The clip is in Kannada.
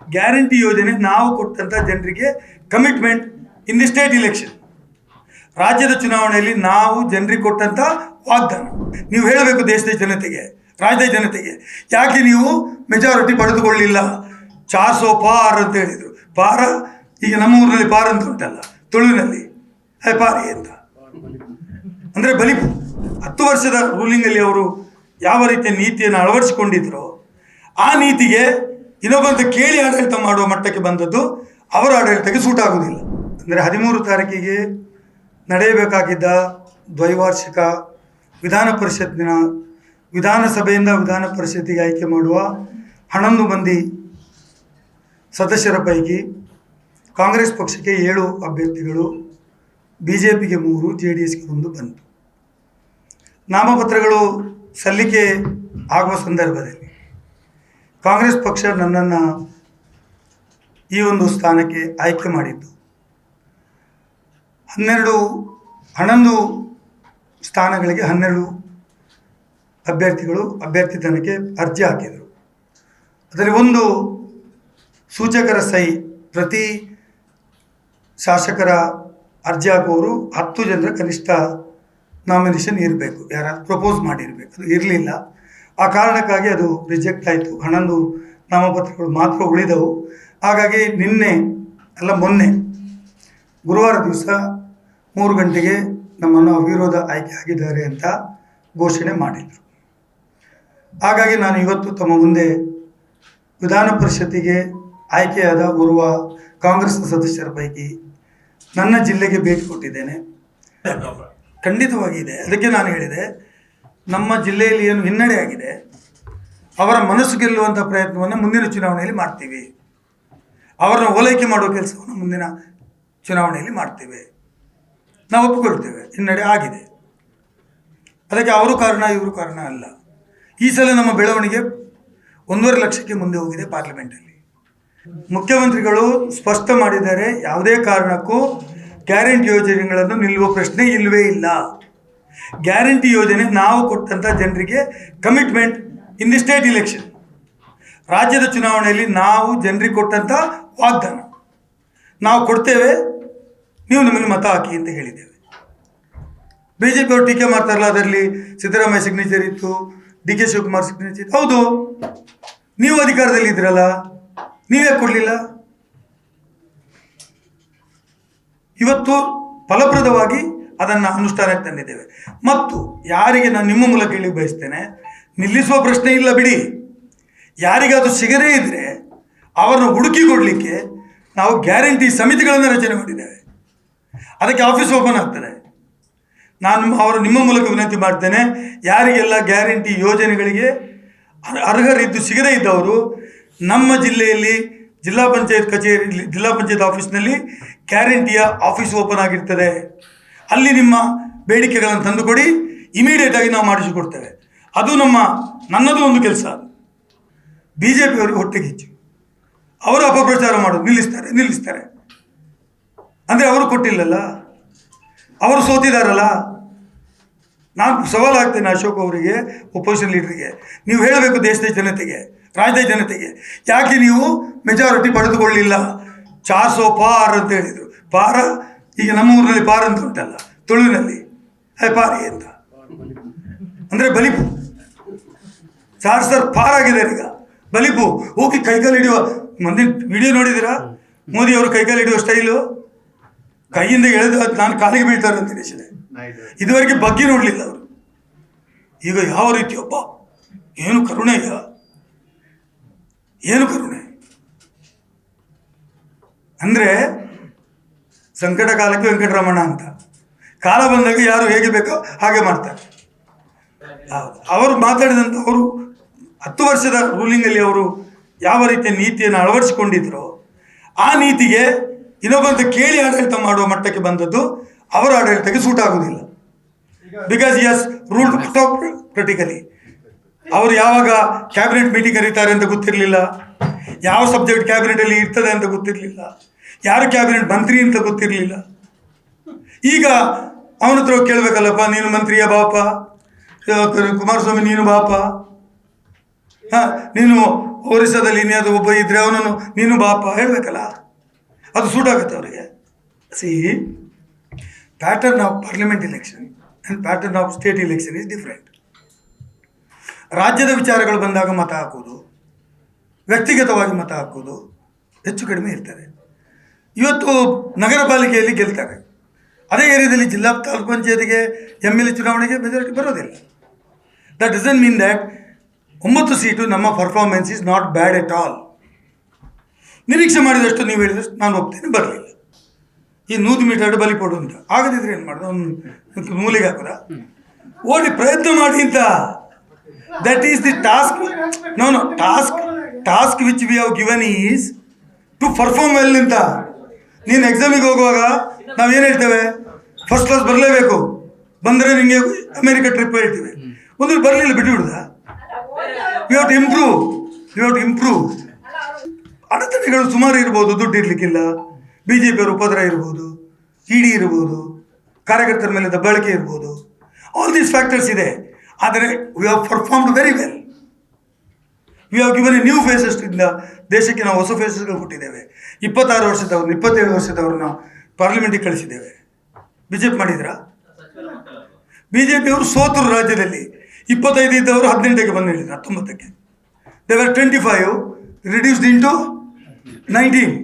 ಗ್ಯಾರಂಟಿ ಯೋಜನೆ ನಾವು ಕೊಟ್ಟಂಥ ಜನರಿಗೆ commitment in the state election ರಾಜ್ಯದ ಚುನಾವಣೆಯಲ್ಲಿ ನಾವು ಜನರಿಗೆ ಕೊಟ್ಟಂಥ ವಾಗ್ದಾನ. ನೀವು ಹೇಳಬೇಕು ದೇಶದ ಜನತೆಗೆ, ರಾಜ್ಯದ ಜನತೆಗೆ. ಯಾಕೆ ನೀವು ಮೆಜಾರಿಟಿ ಪಡೆದುಕೊಳ್ಳಿಲ್ಲ ಚಾಸೋ ಪಾರ್ ಅಂತ ಹೇಳಿದರು. ಪಾರ? ಈಗ ನಮ್ಮ ಊರಿನಲ್ಲಿ ಪಾರ್ ಅಂತ ಉಂಟಲ್ಲ, ತುಳುವಿನಲ್ಲಿ. ಹೇ ಪಾರಿ ಅಂತ. ಅಂದರೆ ಬಲಿ ಹತ್ತು ವರ್ಷದ ರೂಲಿಂಗಲ್ಲಿ ಅವರು ಯಾವ ರೀತಿಯ ನೀತಿಯನ್ನು ಅಳವಡಿಸಿಕೊಂಡಿದ್ರೋ, ಆ ನೀತಿಗೆ ಇನ್ನೊಬ್ಬಂತ ಕೇಳಿ ಆಡಳಿತ ಮಾಡುವ ಮಟ್ಟಕ್ಕೆ ಬಂದದ್ದು ಅವರ ಆಡಳಿತಕ್ಕೆ ಸೂಟ್ ಆಗುವುದಿಲ್ಲ ಅಂದರೆ ಹದಿಮೂರು ತಾರೀಕಿಗೆ ನಡೆಯಬೇಕಾಗಿದ್ದ ದ್ವೈವಾರ್ಷಿಕ ವಿಧಾನ ಪರಿಷತ್ತಿನ ವಿಧಾನಸಭೆಯಿಂದ ವಿಧಾನ ಪರಿಷತ್ತಿಗೆ ಆಯ್ಕೆ ಮಾಡುವ ಹನ್ನೊಂದು ಮಂದಿ ಸದಸ್ಯರ ಪೈಕಿ ಕಾಂಗ್ರೆಸ್ ಪಕ್ಷಕ್ಕೆ ಏಳು ಅಭ್ಯರ್ಥಿಗಳು ಬಿ ಜೆ ಪಿಗೆ ಮೂರು ಜೆ ಡಿ ಎಸ್ಗೆ ಒಂದು ಬಂತು. ನಾಮಪತ್ರಗಳು ಸಲ್ಲಿಕೆ ಆಗುವ ಸಂದರ್ಭದಲ್ಲಿ ಕಾಂಗ್ರೆಸ್ ಪಕ್ಷ ನನ್ನನ್ನು ಈ ಒಂದು ಸ್ಥಾನಕ್ಕೆ ಆಯ್ಕೆ ಮಾಡಿದ್ದು. ಹನ್ನೆರಡು, ಹನ್ನೊಂದು ಸ್ಥಾನಗಳಿಗೆ ಹನ್ನೆರಡು ಅಭ್ಯರ್ಥಿಗಳು ಅಭ್ಯರ್ಥಿತನಕ್ಕೆ ಅರ್ಜಿ ಹಾಕಿದರು. ಅದರಲ್ಲಿ ಒಂದು ಸೂಚಕರ ಸಹಿ ಪ್ರತಿ ಶಾಸಕರ ಅರ್ಜಿ ಹಾಕುವವರು ಹತ್ತು ಜನರ ಕನಿಷ್ಠ ನಾಮಿನೇಷನ್ ಇರಬೇಕು. ಯಾರು ಪ್ರಪೋಸ್ ಮಾಡಿರಬೇಕು. ಅದು ಇರಲಿಲ್ಲ. ಆ ಕಾರಣಕ್ಕಾಗಿ ಅದು ರಿಜೆಕ್ಟ್ ಆಯಿತು. ಹನ್ನೊಂದು ನಾಮಪತ್ರಗಳು ಮಾತ್ರ ಉಳಿದವು. ಹಾಗಾಗಿ ನಿನ್ನೆ, ಅಲ್ಲ ಮೊನ್ನೆ, ಗುರುವಾರ ದಿವಸ ಮೂರು ಗಂಟೆಗೆ ನಮ್ಮನ್ನು ಅವಿರೋಧ ಆಯ್ಕೆ ಆಗಿದ್ದಾರೆ ಅಂತ ಘೋಷಣೆ ಮಾಡಿದರು. ಹಾಗಾಗಿ ನಾನು ಇವತ್ತು ತಮ್ಮ ಮುಂದೆ ವಿಧಾನ ಪರಿಷತ್ತಿಗೆ ಆಯ್ಕೆಯಾದ ಓರ್ವ ಕಾಂಗ್ರೆಸ್ನ ಸದಸ್ಯರ ಪೈಕಿ ನನ್ನ ಜಿಲ್ಲೆಗೆ ಭೇಟಿ ಕೊಟ್ಟಿದ್ದೇನೆ. ಖಂಡಿತವಾಗಿ ಇದೆ. ಅದಕ್ಕೆ ನಾನು ಹೇಳಿದೆ ನಮ್ಮ ಜಿಲ್ಲೆಯಲ್ಲಿ ಏನು ಹಿನ್ನಡೆ ಆಗಿದೆ, ಅವರ ಮನಸ್ಸು ಗೆಲ್ಲುವಂಥ ಪ್ರಯತ್ನವನ್ನು ಮುಂದಿನ ಚುನಾವಣೆಯಲ್ಲಿ ಮಾಡ್ತೀವಿ. ಅವರನ್ನು ಓಲೈಕೆ ಮಾಡುವ ಕೆಲಸವನ್ನು ಮುಂದಿನ ಚುನಾವಣೆಯಲ್ಲಿ ಮಾಡ್ತೀವಿ. ನಾವು ಒಪ್ಪಿಕೊಳ್ತೇವೆ, ಹಿನ್ನಡೆ ಆಗಿದೆ. ಅದಕ್ಕೆ ಅವರು ಕಾರಣ, ಇವರು ಕಾರಣ ಅಲ್ಲ. ಈ ಸಲ ನಮ್ಮ ಬೆಳವಣಿಗೆ ಒಂದೂವರೆ ಲಕ್ಷಕ್ಕೆ ಮುಂದೆ ಹೋಗಿದೆ ಪಾರ್ಲಿಮೆಂಟಲ್ಲಿ. ಮುಖ್ಯಮಂತ್ರಿಗಳು ಸ್ಪಷ್ಟ ಮಾಡಿದ್ದಾರೆ, ಯಾವುದೇ ಕಾರಣಕ್ಕೂ ಗ್ಯಾರಂಟಿ ಯೋಜನೆಗಳನ್ನು ನಿಲ್ಲುವ ಪ್ರಶ್ನೆ ಇಲ್ಲವೇ ಇಲ್ಲ. ಗ್ಯಾರಂಟಿ ಯೋಜನೆ ನಾವು ಕೊಟ್ಟಂಥ ಜನರಿಗೆ commitment in the state election ರಾಜ್ಯದ ಚುನಾವಣೆಯಲ್ಲಿ ನಾವು ಜನರಿಗೆ ಕೊಟ್ಟಂಥ ವಾಗ್ದಾನ. ನಾವು ಕೊಡ್ತೇವೆ, ನೀವು ನಮಗೆ ಮತ ಹಾಕಿ ಅಂತ ಹೇಳಿದ್ದೇವೆ. ಬಿ ಜೆ ಪಿಯವರು ಟೀಕೆ ಮಾಡ್ತಾರಲ್ಲ, ಅದರಲ್ಲಿ ಸಿದ್ದರಾಮಯ್ಯ ಸಿಗ್ನೇಚರ್ ಇತ್ತು, ಡಿ ಕೆ ಶಿವಕುಮಾರ್ ಸಿಗ್ನೇಚರ್ ಇತ್ತು. ಹೌದು, ನೀವು ಅಧಿಕಾರದಲ್ಲಿ ಇದ್ರಲ್ಲ ನೀವೇ ಕೊಡಲಿಲ್ಲ. ಇವತ್ತು ಫಲಪ್ರದವಾಗಿ ಅದನ್ನು ಅನುಷ್ಠಾನಕ್ಕೆ ತಂದಿದ್ದೇವೆ. ಮತ್ತು ಯಾರಿಗೆ ನಾನು ನಿಮ್ಮ ಮೂಲಕ ಹೇಳಿ ಬಯಸ್ತೇನೆ, ನಿಲ್ಲಿಸುವ ಪ್ರಶ್ನೆ ಇಲ್ಲ ಬಿಡಿ. ಯಾರಿಗೆ ಅದು ಸಿಗದೇ ಇದ್ದರೆ ಅವರನ್ನು ಹುಡುಕಿ ಕೊಡಲಿಕ್ಕೆ ನಾವು ಗ್ಯಾರಂಟಿ ಸಮಿತಿಗಳನ್ನು ರಚನೆ ಮಾಡಿದ್ದೇವೆ. ಅದಕ್ಕೆ ಆಫೀಸ್ ಓಪನ್ ಆಗ್ತದೆ. ನಾನು ಅವರು ನಿಮ್ಮ ಮೂಲಕ ವಿನಂತಿ ಮಾಡ್ತೇನೆ, ಯಾರಿಗೆಲ್ಲ ಗ್ಯಾರಂಟಿ ಯೋಜನೆಗಳಿಗೆ ಅರ್- ಅರ್ಹರಿದ್ದು ಸಿಗದೇ ಇದ್ದವರು, ನಮ್ಮ ಜಿಲ್ಲೆಯಲ್ಲಿ ಜಿಲ್ಲಾ ಪಂಚಾಯತ್ ಕಚೇರಿ ಜಿಲ್ಲಾ ಪಂಚಾಯತ್ ಆಫೀಸ್ನಲ್ಲಿ ಗ್ಯಾರಂಟಿಯ ಆಫೀಸ್ ಓಪನ್ ಆಗಿರ್ತದೆ. ಅಲ್ಲಿ ನಿಮ್ಮ ಬೇಡಿಕೆಗಳನ್ನು ತಂದುಕೊಡಿ ಇಮಿಡಿಯೇಟಾಗಿ ನಾವು ಮಾಡಿಸಿಕೊಡ್ತೇವೆ. ಅದು ನಮ್ಮ, ನನ್ನದು ಒಂದು ಕೆಲಸ. ಬಿ ಜೆ ಪಿಯವರಿಗೆ ಹೊಟ್ಟೆಗೆ ಹೆಚ್ಚು. ಅವರು ಅಪಪ್ರಚಾರ ಮಾಡೋದು, ನಿಲ್ಲಿಸ್ತಾರೆ ನಿಲ್ಲಿಸ್ತಾರೆ. ಅಂದರೆ ಅವರು ಕೊಟ್ಟಿಲ್ಲಲ್ಲ? ಅವರು ಸೋತಿದಾರಲ್ಲ? ನಾನು ಸವಾಲು ಹಾಕ್ತೇನೆ ಅಶೋಕ್ ಅವರಿಗೆ ಒಪೋಸಿಷನ್ ಲೀಡರ್ಗೆ ನೀವು ಹೇಳಬೇಕು ದೇಶದ ಜನತೆಗೆ, ರಾಜ್ಯದ ಜನತೆಗೆ. ಯಾಕೆ ನೀವು ಮೆಜಾರಿಟಿ ಪಡೆದುಕೊಳ್ಳಿಲ್ಲ ಚಾಸೋ ಪಾರ್ ಅಂತ ಹೇಳಿದರು. ಪಾರ ಈಗ ನಮ್ಮ ಊರಿನಲ್ಲಿ ಪಾರ್ ಅಂತ ಉಂಟಲ್ಲ, ತುಳುವಿನಲ್ಲಿ, ಹೇ ಪಾರಿ ಅಂತ. ಅಂದರೆ ಬಲಿಪು. ಸಾರ್ ಸರ್ ಪಾರ್ ಆಗಿದ್ದಾರೆ ಈಗ. ಬಲಿಪು ಹೋಗಿ ಕೈಕಾಲು ಹಿಡಿಯುವ ಮಂದಿ ವಿಡಿಯೋ ನೋಡಿದಿರಾ ಮೋದಿ ಅವರು ಕೈಕಾಲು ಹಿಡಿಯುವ ಸ್ಟೈಲು? ಕೈಯಿಂದ ಎಳೆದು ಅದು ನಾನು ಕಾಲಿಗೆ ಬೀಳ್ತಾರೆ ಅಂತ ದೇಶದ ಇದುವರೆಗೆ ಬಗ್ಗೆ ನೋಡಲಿಲ್ಲ ಅವರು. ಈಗ ಯಾವ ರೀತಿ ಒಬ್ಬ ಏನು ಕರುಣೆ ಈಗ. ಏನು ಕರುಣೆ. ಅಂದರೆ ಸಂಕಟ ಕಾಲಕ್ಕೆ ವೆಂಕಟರಮಣ ಅಂತ. ಕಾಲ ಬಂದಾಗ ಯಾರು ಹೇಗೆ ಬೇಕೋ ಹಾಗೆ ಮಾಡ್ತಾರೆ. ಅವರು ಮಾತಾಡಿದಂಥ ಅವರು ಹತ್ತು ವರ್ಷದ ರೂಲಿಂಗಲ್ಲಿ ಅವರು ಯಾವ ರೀತಿಯ ನೀತಿಯನ್ನು ಅಳವಡಿಸಿಕೊಂಡಿದ್ರೋ ಆ ನೀತಿಗೆ ಇನ್ನೊಬ್ಬಂತ ಕೇಳಿ ಆಡಳಿತ ಮಾಡುವ ಮಟ್ಟಕ್ಕೆ ಬಂದದ್ದು ಅವರ ಆಡಳಿತಕ್ಕೆ ಸೂಟ್ ಆಗುವುದಿಲ್ಲ ಬಿಕಾಸ್ ಯಸ್ ರೂಲ್ ಕ್ರಿಟಿಕಲಿ ಅವರು ಯಾವಾಗ ಕ್ಯಾಬಿನೆಟ್ ಮೀಟಿಂಗ್ ಕರೀತಾರೆ ಅಂತ ಗೊತ್ತಿರಲಿಲ್ಲ. ಯಾವ ಸಬ್ಜೆಕ್ಟ್ ಕ್ಯಾಬಿನೆಟಲ್ಲಿ ಇರ್ತದೆ ಅಂತ ಗೊತ್ತಿರಲಿಲ್ಲ. ಯಾರು ಕ್ಯಾಬಿನೆಟ್ ಮಂತ್ರಿ ಅಂತ ಗೊತ್ತಿರಲಿಲ್ಲ. ಈಗ ಅವನ ಹತ್ರ ಕೇಳಬೇಕಲ್ಲಪ್ಪ, ನೀನು ಮಂತ್ರಿಯ ಬಾಪ? ಕುಮಾರಸ್ವಾಮಿ, ನೀನು ಬಾಪ? ಹಾಂ, ನೀನು ಒರಿಸ್ಸಾದಲ್ಲಿ ಇನ್ಯಾವುದು ಒಬ್ಬ ಇದ್ರೆ ಅವನನ್ನು ನೀನು ಬಾಪ ಹೇಳಬೇಕಲ್ಲ? ಅದು ಸೂಟ್ ಆಗುತ್ತೆ ಅವರಿಗೆ. See pattern of parliament election and pattern of state election is different ರಾಜ್ಯದ ವಿಚಾರಗಳು ಬಂದಾಗ ಮತ ಹಾಕೋದು ವ್ಯಕ್ತಿಗತವಾಗಿ ಮತ ಹಾಕೋದು ಹೆಚ್ಚು ಕಡಿಮೆ ಇರ್ತದೆ. ಇವತ್ತು ನಗರ ಪಾಲಿಕೆಯಲ್ಲಿ ಗೆಲ್ತಾರೆ. ಅದೇ ಏರಿಯಾದಲ್ಲಿ ಜಿಲ್ಲಾ ತಾಲೂಕು ಪಂಚಾಯತಿಗೆ ಎಂ ಎಲ್ ಎ ಚುನಾವಣೆಗೆ ಮೆಜಾರಿಟಿ ಬರೋದಿಲ್ಲ. ದಟ್ ಡಸನ್ ಮೀನ್ ದ್ಯಾಟ್ ಒಂಬತ್ತು ಸೀಟು ನಮ್ಮ performance is not bad at all ನಿರೀಕ್ಷೆ ಮಾಡಿದಷ್ಟು ನೀವು ಹೇಳಿದಷ್ಟು ನಾನು ಒಪ್ತೇನೆ, ಬರಲಿಲ್ಲ. ಈ ನೂರು ಮೀಟರ್ ಬಲಿ ಕೊಡು ಅಂತ. ಆಗದಿದ್ರೆ ಏನು ಮಾಡೋದು? ಅವ್ನು ಮೂಲೆಗೆ ಹಾಕೋದ? ಓಡಿ ಪ್ರಯತ್ನ ಮಾಡಿ ಅಂತ. That is the task no no task task which we have given is to perform well ಅಂತ. ನೀನು ಎಕ್ಸಾಮಿಗೆ ಹೋಗುವಾಗ ನಾವು ಏನು ಹೇಳ್ತೇವೆ? ಫಸ್ಟ್ ಕ್ಲಾಸ್ ಬರಲೇಬೇಕು. ಬಂದರೆ ನಿಮಗೆ ಅಮೇರಿಕ ಟ್ರಿಪ್ ಹೇಳ್ತೀವಿ. ಒಂದು ಬರಲಿಲ್ಲ ಬಿಟ್ಟು ಬಿಡುದ you have improve you have to improve ಅಡೆತಡೆಗಳು ಸುಮಾರು ಇರ್ಬೋದು, ದುಡ್ಡು ಇರಲಿಕ್ಕಿಲ್ಲ. ಬಿ ಜೆ ಪಿಯವರು ಉಪದ್ರ ಇರ್ಬೋದು ಇಡಿ ಇರ್ಬೋದು, ಕಾರ್ಯಕರ್ತರ ಮೇಲೆ ದಬ್ಬಾಳಿಕೆ ಇರ್ಬೋದು. ಆಲ್ ದೀಸ್ ಫ್ಯಾಕ್ಟರ್ಸ್ ಇದೆ. ಆದರೆ we have performed very well we have given a new faces ಇಂದ ದೇಶಕ್ಕೆ ನಾವು ಹೊಸ ಫೇಸಸ್ಗಳು ಹುಟ್ಟಿದ್ದೇವೆ. ಇಪ್ಪತ್ತಾರು ವರ್ಷದವ್ರನ್ನ ಇಪ್ಪತ್ತೇಳು ವರ್ಷದವ್ರನ್ನ ಪಾರ್ಲಿಮೆಂಟಿಗೆ ಕಳಿಸಿದ್ದೇವೆ. ಬಿ ಜೆ ಪಿ ಮಾಡಿದ್ರಾ ಬಿ ಜೆ ಪಿಯವರು ಸೋತರು ರಾಜ್ಯದಲ್ಲಿ. ಇಪ್ಪತ್ತೈದು ಇದ್ದವರು ಹದಿನೆಂಟಕ್ಕೆ ಬಂದು ಹೇಳಿದ್ರು, ಹತ್ತೊಂಬತ್ತಕ್ಕೆ. They were twenty five reduced into nineteen